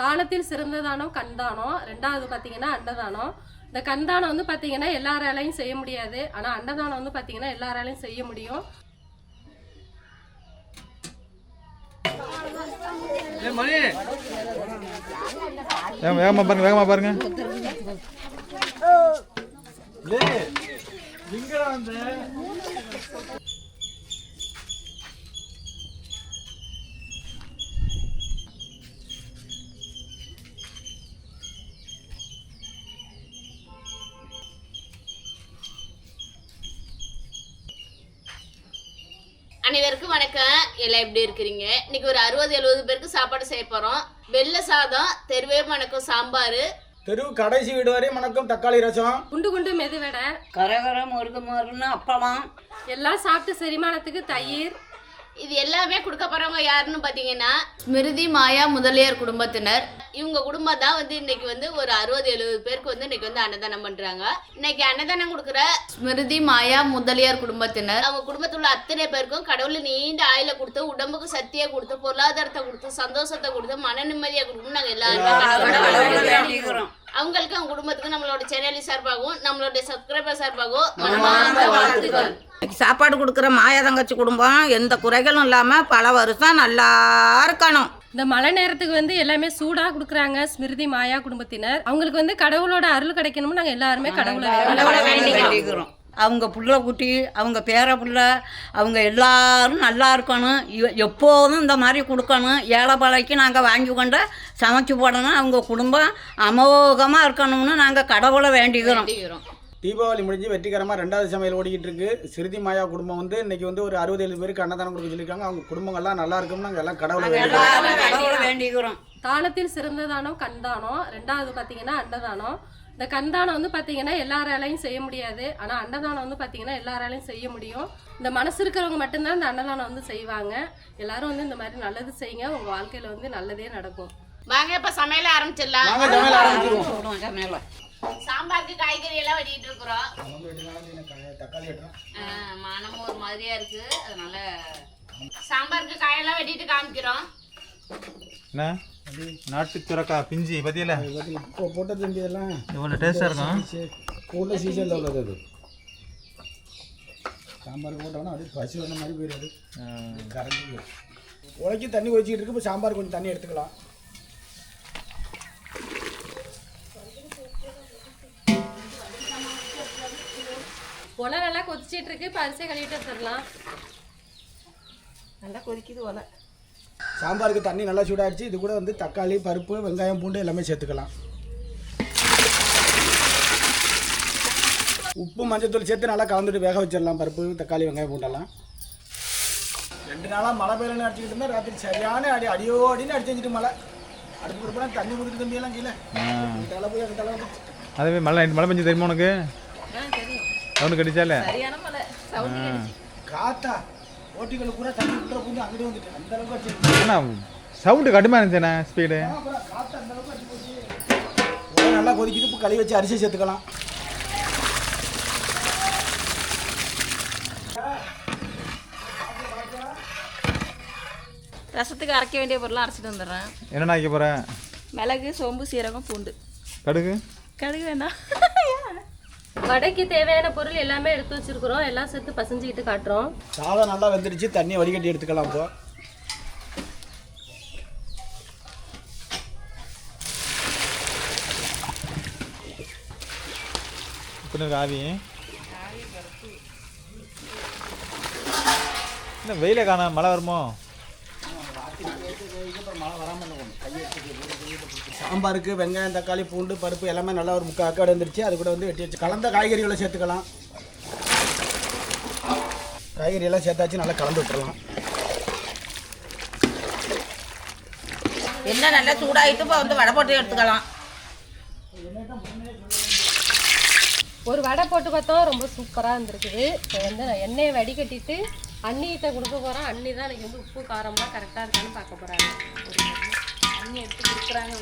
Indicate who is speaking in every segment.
Speaker 1: தானத்தில் சிறந்த தானம் கண்தானம் ரெண்டாவது பார்த்தீங்கன்னா அன்னதானம். இந்த கண்தானம் வந்து பார்த்தீங்கன்னா எல்லாராலையும் செய்ய முடியாது. ஆனால் அன்னதானம் வந்து பார்த்தீங்கன்னா எல்லாராலையும் செய்ய முடியும்.
Speaker 2: வேகமா பாருங்க வேகமா பாருங்க.
Speaker 3: அனைவருக்கும் எல்லாம் எப்படி இருக்கிறீங்க? இன்னைக்கு ஒரு அறுபது எழுபது பேருக்கு சாப்பாடு செய்ய போறோம். வெள்ளை சாதம் தெருவே வணக்கம் சாம்பார்.
Speaker 4: தெரு கடைசி வீடு வரை மணக்கும் தக்காளி ரசம்.
Speaker 1: குண்டு குண்டு மெதுவடை.
Speaker 5: கரகர முருகு முருகுன்னு அப்பளம்.
Speaker 1: எல்லாம் சாப்பிட்டு செரிமானத்துக்கு தயிர்
Speaker 3: இது எல்லாமே கொடுக்க போறவங்க யாருன்னு பாத்தீங்கன்னா ஸ்மிருதி மாயா முதலியார் குடும்பத்தினர். இவங்க குடும்பம் தான் வந்து இன்னைக்கு வந்து ஒரு அறுபது எழுபது பேருக்கு வந்து இன்னைக்கு வந்து அன்னதானம் பண்றாங்க. இன்னைக்கு அன்னதானம் கொடுக்குற ஸ்மிருதி மாயா முதலியார் குடும்பத்தினர். அவங்க குடும்பத்தில் உள்ள அத்தனை பேருக்கும் கடவுள் நீண்ட ஆயில கொடுத்து உடம்புக்கு சக்தியை கொடுத்து பொருளாதாரத்தை கொடுத்து சந்தோஷத்தை கொடுத்து மன நிம்மதியை கொடுக்கணும் நாங்க எல்லாருமே அவங்களுக்கு அவங்க குடும்பத்துக்கு நம்மளோட சேனலி சார்பாகவும் நம்மளோட சப்ஸ்கிரைபர் சார்பாகவும் மனமார்ந்த வாழ்த்துக்கள்.
Speaker 5: இன்னைக்கு சாப்பாடு கொடுக்குற மாயா தங்கச்சி குடும்பம் எந்த குறைகளும் இல்லாமல் பல வருஷம் நல்லா இருக்கணும்.
Speaker 1: இந்த மழை நேரத்துக்கு வந்து எல்லாமே சூடாக கொடுக்குறாங்க ஸ்மிருதி மாயா குடும்பத்தினர். அவங்களுக்கு வந்து கடவுளோட அருள் கிடைக்கணும்னு நாங்கள் எல்லாருமே கடவுளை வேண்டிக்கிறோம்.
Speaker 5: அவங்க புள்ள குட்டி அவங்க பேர புள்ள அவங்க எல்லாரும் நல்லா இருக்கணும். இவ- எப்போதும் இந்த மாதிரி கொடுக்கணும். ஏழை பழைக்கு நாங்கள் வாங்கி கொண்டு சமைச்சு போடணும். அவங்க குடும்பம் அமோகமாக இருக்கணும்னு நாங்கள் கடவுளை வேண்டிக்கிறோம்.
Speaker 4: தீபாவளி முடிஞ்சு வெற்றிகரமாக ரெண்டாவது சமையல் ஓடிக்கிட்டு இருக்கு. சிறுதி மாயா குடும்பம் வந்து இன்னைக்கு வந்து ஒரு அறுபது ஏழு பேருக்கு அன்னதானம் கொடுக்க சொல்லியிருக்காங்க. அவங்க குடும்பங்கள்லாம் நல்லா இருக்கும்னு நாங்கள் எல்லாம் கடவுளை வேண்டிக்கிறோம்.
Speaker 5: எல்லாரும் கடவுளை வேண்டிக்கிறோம்.
Speaker 1: தானத்தில் சிறந்த தானம் கண்தானம் ரெண்டாவது பார்த்தீங்கன்னா அன்னதானம். இந்த கண்தானம் வந்து பார்த்தீங்கன்னா எல்லாராலையும் செய்ய முடியாது. ஆனால் அன்னதானம் வந்து பார்த்தீங்கன்னா எல்லாராலையும் செய்ய முடியும். இந்த மனசு இருக்கிறவங்க மட்டும்தான் இந்த அன்னதானம் வந்து செய்வாங்க. எல்லாரும் வந்து இந்த மாதிரி நல்லது செய்யுங்க. உங்கள் வாழ்க்கையில் வந்து நல்லதே நடக்கும்.
Speaker 3: வாங்க இப்ப சமையல ஆரம்பிச்சிடலாம். சாம்பாருக்கு காய்கறி எல்லாம் வெட்டிட்டு இருக்கிறோம்.
Speaker 4: தக்காளி
Speaker 3: மனமும் ஒரு மாதிரியா இருக்கு. அதனால சாம்பாருக்கு காயெல்லாம் வெட்டிட்டு காமிக்கிறோம்.
Speaker 2: என்ன? நாட்டு சுரக்கா பிஞ்சி பத்தியில
Speaker 4: இப்போ போட்டது வேண்டியதெல்லாம்
Speaker 2: இவ்வளோ டேஸ்டாக இருக்கும்?
Speaker 4: கூட சீசனில் உள்ளது அது. சாம்பார் போட்டோம்னா அப்படியே பசி வந்த மாதிரி போயிடுது கரண்டி உலக்கி தண்ணி கொதிச்சிட்டு இருக்கு இப்போ சாம்பார் கொஞ்சம் தண்ணி எடுத்துக்கலாம்.
Speaker 1: ஒலை நல்லா கொதிச்சிட்டு இருக்கு. இப்போ அரிசியை கழுவிட்டு வந்துடலாம். நல்லா கொதிக்குது ஒலை
Speaker 4: சாம்பாருக்கு தண்ணி நல்லா சூடாகிடுச்சு இது கூட வந்து தக்காளி பருப்பு வெங்காயம் பூண்டு எல்லாமே சேர்த்துக்கலாம். உப்பு மஞ்சத்தூள் சேர்த்து நல்லா கலந்துட்டு வேக வச்சிடலாம். பருப்பு தக்காளி வெங்காயம் பூண்டெல்லாம். ரெண்டு நாளாக மழை பெய்யலன்னு அடிச்சுக்கிட்டு இருந்தால் ராத்திரி சரியான அடி அடியோ அடின்னு அடிச்சு வச்சுட்டு மழை. அடுப்பு கொடுப்பா தண்ணி கொடுத்து தம்பியெல்லாம் கீழே. தலை போய் அங்கே தலை.
Speaker 2: அதுவே மழை மழை பெஞ்சு தெரியுமா உனக்கு? சவுண்டு கடிச்சால?
Speaker 4: காத்தா? ஓட்டிகள் பூரா தண்ணி விட்டுற பூந்து அங்கிட்டே வந்துட்டு அந்த அளவுக்கு அடிச்சு
Speaker 2: ஆனால் சவுண்டு கடுமையாக இருந்துச்சுண்ணே ஸ்பீடு
Speaker 4: காற்று அந்த அளவுக்கு அடிச்சு போச்சு. உடனே நல்லா கொதிக்குது இப்போ களி வச்சு அரிசி சேர்த்துக்கலாம்.
Speaker 6: ரசத்துக்கு அரைக்க வேண்டிய பொருளாக அரைச்சிட்டு வந்துடுறேன்.
Speaker 2: என்னென்ன வைக்க போகிற
Speaker 6: மிளகு சோம்பு சீரகம் பூண்டு.
Speaker 2: கடுகு?
Speaker 6: கடுகு வேணாம்.
Speaker 1: வடைக்கு தேவையான பொருள் எல்லாமே எடுத்து வச்சிருக்கிறோம். எல்லாம் சேர்த்து பசஞ்சுக்கிட்டு காட்டுறோம்.
Speaker 4: சாதம் நல்லா வெந்துருச்சு. தண்ணியை வடிகட்டி எடுத்துக்கலாம் இப்போ.
Speaker 2: இப்போ ஆவி என்ன வெயில காண மழை வருமோ?
Speaker 4: சாம்பாருக்கு வெங்காயம் தக்காளி பூண்டு பருப்பு எல்லாமே நல்லா ஒரு முக்கால் அக்காடு வந்துருச்சு அது கூட வந்து வெட்டி வச்சு கலந்த காய்கறிகளை சேர்த்துக்கலாம். காய்கறி எல்லாம் சேர்த்தாச்சு நல்லா கலந்து விட்டுறலாம்.
Speaker 5: என்ன நல்லா சூடாகிட்டு இப்போ வந்து வடை போட்டு எடுத்துக்கலாம்.
Speaker 1: ஒரு வடை போட்டு பார்த்தோம் ரொம்ப சூப்பராக இருந்திருக்குது. இப்போ வந்து நான் எண்ணெயை வடிகட்டிட்டு அண்ணிகிட்ட கொடுக்க போகிறேன் அண்ணி தான் எனக்கு வந்து உப்பு காரம்லாம் கரெக்டாக இருக்கான்னு பார்க்க போகிறாங்க அண்ணி எடுத்து கொடுக்குறாங்க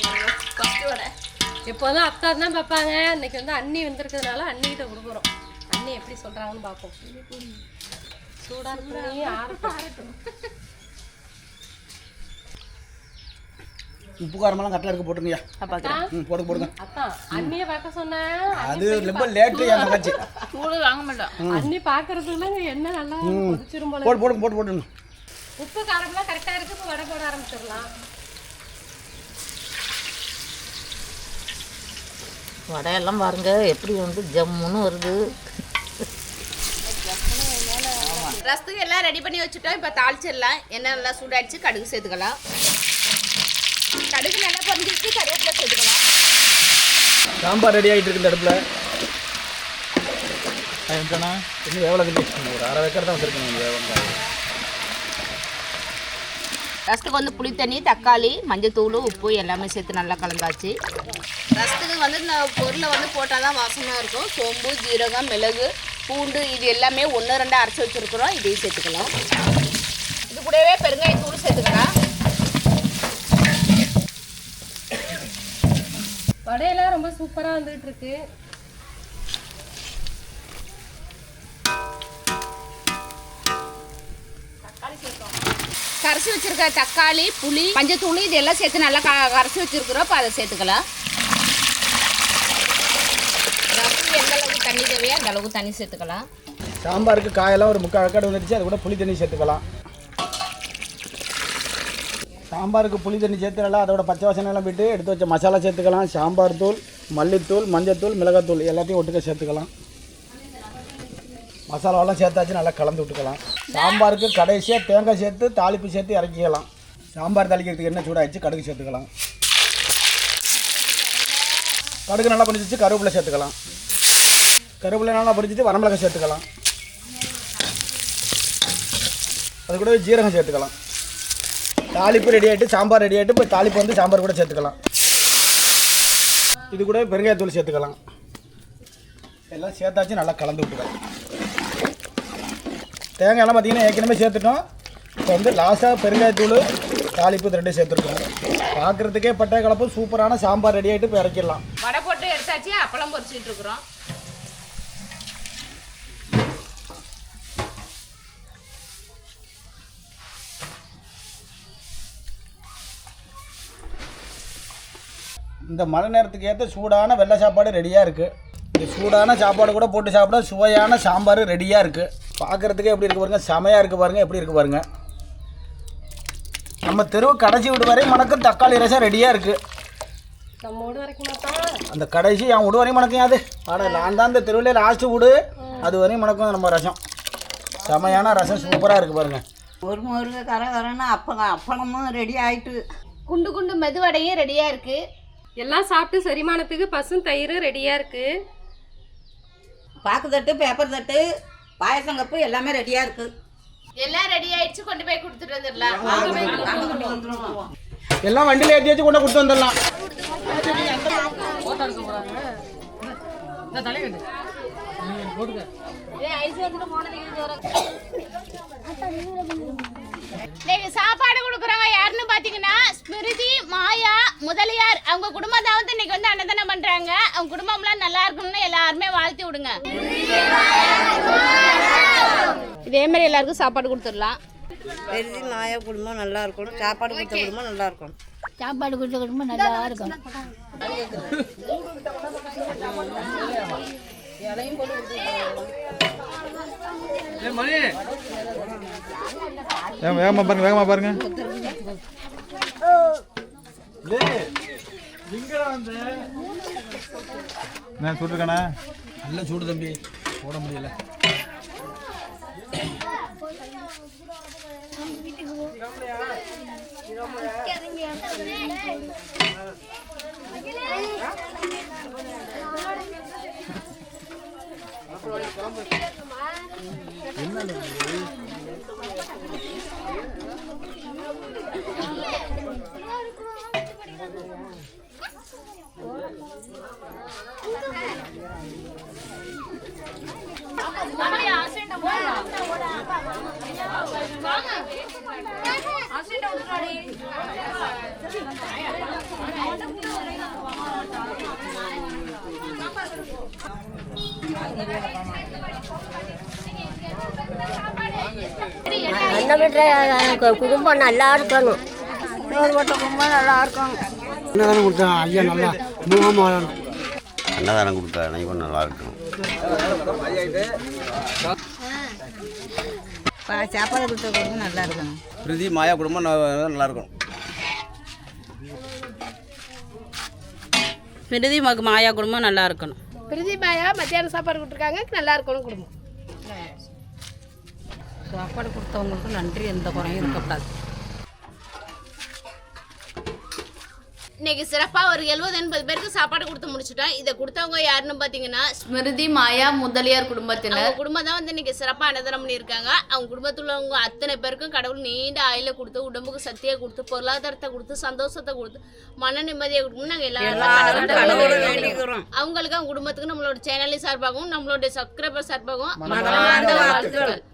Speaker 1: ஃபஸ்ட்டு வடை எப்போதும் அக்கா தான் பார்ப்பாங்க. இன்னைக்கு வந்து அண்ணி வந்திருக்கிறதுனால அண்ணிகிட்ட கொடுக்குறோம். அண்ணி எப்படி சொல்கிறாங்கன்னு பார்ப்போம். சூடாக இருக்கு ஆறட்டும்.
Speaker 4: உப்பு காரமெல்லாம் கரெக்டாக இருக்க ம் போடுங்க போடுங்க
Speaker 1: அத்தான் அண்ணியை பார்க்க சொன்னேன்.
Speaker 4: அது ரொம்ப லேட்டு என் தங்கச்சி.
Speaker 6: சூடு வாங்க மாட்டோம்.
Speaker 1: அண்ணி பார்க்கறதுல என்ன நல்லா
Speaker 4: போட்டு போடுங்க போட்டு போட்டுங்க
Speaker 1: உப்பு காரம்லாம் கரெக்டா இருக்கு இப்போ வடை போட ஆரம்பிச்சிடலாம்.
Speaker 7: வடையெல்லாம் பாருங்க எப்படி வந்து ஜம்முன்னு வருது.
Speaker 3: ரசத்துக்கு எல்லாம் ரெடி பண்ணி வச்சுட்டோம். இப்போ தாளிச்சிடலாம். எண்ணெய் நல்லா சூடாயிடுச்சு. கடுகு சேர்த்துக்கலாம். கடுகு நல்லா பொரிஞ்சிச்சு கருவேப்பிலை சேர்த்துக்கலாம்.
Speaker 4: சாம்பார் ரெடி ஆகிட்டு இருக்கு இந்த அடுப்பில்.
Speaker 2: என்னண்ணா
Speaker 4: இன்னும் எவ்வளோ ஒரு அரை வைக்கிற தான் வச்சுருக்கேன் வெங்காயம்
Speaker 3: ரசத்துக்கு வந்து புளித்தண்ணி தக்காளி மஞ்சத்தூள் உப்பு எல்லாமே சேர்த்து நல்லா கலந்தாச்சு. ரசத்துக்கு வந்து இந்த பொருளை வந்து போட்டால் தான் வாசமாக இருக்கும். சோம்பு ஜீரகம் மிளகு பூண்டு இது எல்லாமே ஒன்று ரெண்டு அரைச்சி வச்சுருக்குறோம். இதையும் சேர்த்துக்கலாம். இது கூடவே பெருங்காயத்தூள் சேர்த்துக்கலாம்.
Speaker 1: வடையெல்லாம் ரொம்ப சூப்பரா வந்துட்டு இருக்கு
Speaker 3: கரைச்சி வச்சிருக்க தக்காளி புளி மஞ்சத்தூள் இது எல்லாம் சேர்த்து நல்லா கரைச்சி வச்சிருக்கிறோம். இப்போ அதை சேர்த்துக்கலாம் ரசம் எந்த அளவுக்கு தண்ணி தேவையோ அந்த அளவுக்கு தண்ணி சேர்த்துக்கலாம்.
Speaker 4: சாம்பாருக்கு காயெல்லாம் ஒரு முக்கால் அக்காடு வந்துடுச்சு அது கூட புளி தண்ணி சேர்த்துக்கலாம். சாம்பாருக்கு புளி தண்ணி சேர்த்துக்கலாம் அதோட பச்சை வாசனை எல்லாம் விட்டு எடுத்து வச்ச மசாலா சேர்த்துக்கலாம். சாம்பார் தூள் மல்லித்தூள் மஞ்சத்தூள் மிளகாத்தூள் எல்லாத்தையும் ஒட்டுக்க சேர்த்துக்கலாம். மசாலாவெல்லாம் சேர்த்தாச்சு நல்லா கலந்து விட்டுக்கலாம். சாம்பாருக்கு கடைசியாக தேங்காய் சேர்த்து தாளிப்பு சேர்த்து இறக்கிக்கலாம். சாம்பார் தாளிக்கிறதுக்கு என்ன சூடாகிடுச்சு கடுகு சேர்த்துக்கலாம். கடுகு நல்லா பிடிச்சிச்சு கருவேப்பிலை சேர்த்துக்கலாம். கருவேப்பிலை நல்லா பிடிச்சிட்டு வரமிளகாய் சேர்த்துக்கலாம். அது கூட ஜீரகம் சேர்த்துக்கலாம். தாளிப்பு ரெடி ஆகிட்டு சாம்பார் ரெடி ஆகிட்டு இப்போ தாளிப்பு வந்து சாம்பார் கூட சேர்த்துக்கலாம். இது கூட பெருங்காயத்தூள் சேர்த்துக்கலாம். எல்லாம் சேர்த்தாச்சு நல்லா கலந்து விட்டுக்கலாம். தேங்காயெல்லாம் பார்த்தீங்கன்னா ஏற்கனவே சேர்த்துட்டோம். இப்போ வந்து லாஸ்ட்டாக பெருங்காயத்தூள் தாளிப்பு இது ரெண்டும் சேர்த்துருக்கோம். பார்க்குறதுக்கே பட்டை கலப்பு சூப்பரான சாம்பார் ரெடி ஆகிட்டு இப்போ இறக்கிடலாம்.
Speaker 3: வடை போட்டு எடுத்தாச்சு அப்பளம் பொரிச்சிட்டு இருக்கிறோம்.
Speaker 4: இந்த மழை நேரத்துக்கு ஏற்ற சூடான வெள்ளை சாப்பாடு ரெடியாக இருக்குது இந்த சூடான சாப்பாடு கூட போட்டு சாப்பிட சுவையான சாம்பார் ரெடியாக இருக்குது பார்க்குறதுக்கே எப்படி இருக்கு பாருங்க. செமையாக இருக்குது பாருங்க. எப்படி இருக்கு பாருங்க. நம்ம தெருவு கடைசி வீடு வரை மணக்கும் தக்காளி ரசம் ரெடியாக இருக்குது அந்த கடைசி என் வீடு வரையும் மணக்கும் அது ஆட நான் தான் இந்த தெருவில் லாஸ்ட்டு வீடு. அது வரையும் மணக்கும் நம்ம ரசம். செமையான ரசம் சூப்பராக இருக்குது பாருங்க.
Speaker 5: ஒரு முருகை கர கரன்னு அப்ப அப்பளமும் ரெடி ஆயிட்டு.
Speaker 3: குண்டு குண்டு மெதுவடையும் ரெடியாக இருக்குது
Speaker 1: எல்லாம் சாப்பிட்டு செரிமானத்துக்கு பசும் தயிர் ரெடியா இருக்கு.
Speaker 5: பாக்கு தட்டு பேப்பர் தட்டு பாயசம் கப்பு எல்லாமே ரெடியாக இருக்குது
Speaker 3: எல்லாம் ரெடி ஆயிடுச்சு கொண்டு போய் கொடுத்துட்டு வந்துடலாம்.
Speaker 4: எல்லாம் வண்டியில் ஏற்றி வச்சு கொண்டு கொடுத்து வந்துடலாம்.
Speaker 3: இன்னைக்கு சாப்பாடு கொடுக்குறவங்க யாருன்னு பார்த்தீங்கன்னா ஸ்மிருதி மாயா முதலியார் அவங்க குடும்பம் தான் வந்து இன்னைக்கு வந்து அன்னதானம் பண்றாங்க. அவங்க குடும்பம்லாம் நல்லா இருக்கணும்னு எல்லாருமே வாழ்த்தி விடுங்க. இதே மாதிரி எல்லாருக்கும் சாப்பாடு கொடுத்துடலாம்.
Speaker 5: பெருதி மாய குடும்பம் நல்லா இருக்கணும். சாப்பாடு கொடுத்த குடும்பம் நல்லா இருக்கணும்
Speaker 8: சாப்பாடு கொடுத்த குடும்பம் நல்லா இருக்கும்
Speaker 2: வேகமா வேகமாக பாருங்க. வேகமாக பாருங்க என்ன சுட்டுருக்கானே?
Speaker 4: நல்ல சூடு தம்பி. போட முடியல.
Speaker 8: அண்ணன் வீட்டில் குடும்பம் நல்லா இருக்கணும்.
Speaker 4: கொடுத்தா ஐயா நல்லா முகமாக வாழணும்
Speaker 9: அன்னதானம் கொடுத்தா அனைவரும் நல்லா இருக்கணும்.
Speaker 5: சாப்பாடு நல்லா இருக்கணும்.
Speaker 9: பிரதி மாயா குடும்பம் நல்லா இருக்கும்
Speaker 6: விருதி மக மாயா குடும்பம் நல்லா இருக்கணும்.
Speaker 1: பிரதிபாயா மத்தியானம் சாப்பாடு கொடுத்துருக்காங்க. நல்லா இருக்கணும் குடும்பம்.
Speaker 5: சாப்பாடு கொடுத்தவங்களுக்கு நன்றி எந்த குறையும் இருக்கக்கூடாது.
Speaker 3: இன்னைக்கு சிறப்பா ஒரு எழுபது எண்பது பேருக்கு சாப்பாடு கொடுத்து முடிச்சுட்டோம். இதை கொடுத்தவங்க யாருன்னு பாத்தீங்கன்னா ஸ்மிருதி மாயா முதலியார் குடும்பத்தினர். அவங்க குடும்பம் தான் வந்து இன்னைக்கு சிறப்பா அன்னதானம் பண்ணியிருக்காங்க. அவங்க குடும்பத்துல உள்ளவங்க அத்தனை பேருக்கும் கடவுள் நீண்ட ஆயில கொடுத்து உடம்புக்கு சக்தியை கொடுத்து பொருளாதாரத்தை கொடுத்து சந்தோஷத்தை கொடுத்து மன நிம்மதியை கொடுக்கணும் நாங்க எல்லாரும். அவங்களுக்கு அவங்க குடும்பத்துக்கு நம்மளோட சேனலின் சார்பாகவும் நம்மளோட சப்ஸ்கிரைபர் சார்பாகவும் மனமார்ந்த வாழ்த்துக்கள்.